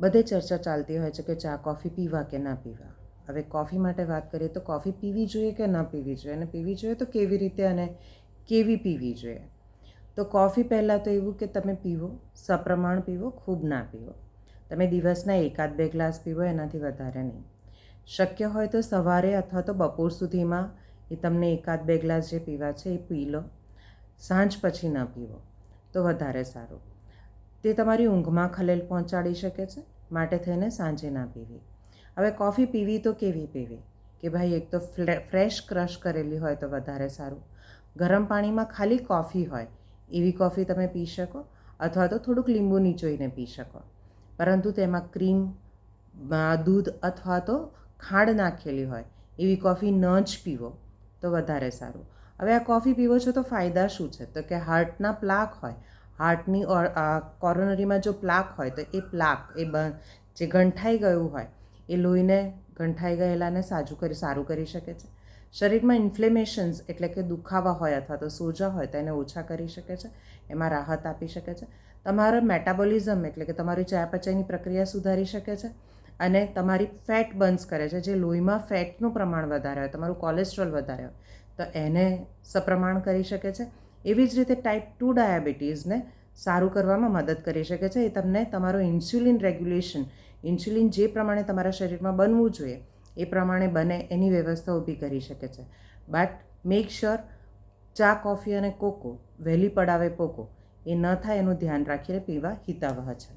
બધે ચર્ચા ચાલતી હોય છે કે ચા કોફી પીવા કે ના પીવા. હવે કોફી માટે વાત કરીએ તો કોફી પીવી જોઈએ કે ન પીવી જોઈએ? અને પીવી જોઈએ તો કેવી રીતે અને કેવી પીવી જોઈએ? તો કોફી પહેલાં તો એવું કે તમે પીવો, સપ્રમાણ પીવો, ખૂબ ના પીવો. તમે દિવસના એકાદ બે ગ્લાસ પીવો, એનાથી વધારે નહીં. શક્ય હોય તો સવારે અથવા તો બપોર સુધીમાં એ તમને એકાદ બે ગ્લાસ જે પીવા છે એ પી લો. સાંજ પછી ન પીવો તો વધારે સારું. તે તમારી ઊંઘમાં ખલેલ પહોંચાડી શકે છે, માટે થઈને સાંજે ના પીવી. હવે કોફી પીવી તો કેવી પીવી? કે ભાઈ, એક તો ફ્રેશ ક્રશ કરેલી હોય તો વધારે સારું. ગરમ પાણીમાં ખાલી કોફી હોય એવી કોફી તમે પી શકો, અથવા તો થોડુંક લીંબુ નીચોઈને પી શકો. પરંતુ તેમાં ક્રીમ દૂધ અથવા તો ખાંડ નાખેલી હોય એવી કોફી ન જ પીવો, તો વધારે સારું. હવે આ કોફી પીવો છો તો ફાયદા શું છે? તો કે હાર્ટના પ્લાક હોય હાર્ટની કોરોનરીમાં જો પ્લાક હોય તો એ પ્લાક, એ જે ગંઠાઈ ગયું હોય, એ લોહીને ગંઠાઈ ગયેલાને સાજું કરી, સારું કરી શકે છે. શરીરમાં ઇન્ફ્લેમેશન્સ એટલે કે દુખાવા હોય અથવા તો સોજા હોય તો એને ઓછા કરી શકે છે, એમાં રાહત આપી શકે છે. તમારો મેટાબોલિઝમ એટલે કે તમારી ચયાપચયની પ્રક્રિયા સુધારી શકે છે અને તમારી ફેટ બર્ન્સ કરે છે. જે લોહીમાં ફેટનું પ્રમાણ વધારે હોય, તમારું કોલેસ્ટ્રોલ વધારે હોય, તો એને સપ્રમાણ કરી શકે છે. એવી જ રીતે ટાઈપ ટુ ડાયાબિટીસને સારું કરવામાં મદદ કરી શકે છે. એ તમને તમારું ઇન્સ્યુલિન રેગ્યુલેશન ઇન્સ્યુલિન જે પ્રમાણે તમારા શરીરમાં બનવું જોઈએ, એ પ્રમાણે બને એની વ્યવસ્થા ઊભી કરી શકે છે. બટ મેક શ્યોર ચા કોફી અને કોકો વહેલી પડાવે પોકો એ ન થાય એનું ધ્યાન રાખીને પીવા હિતાવહ છે.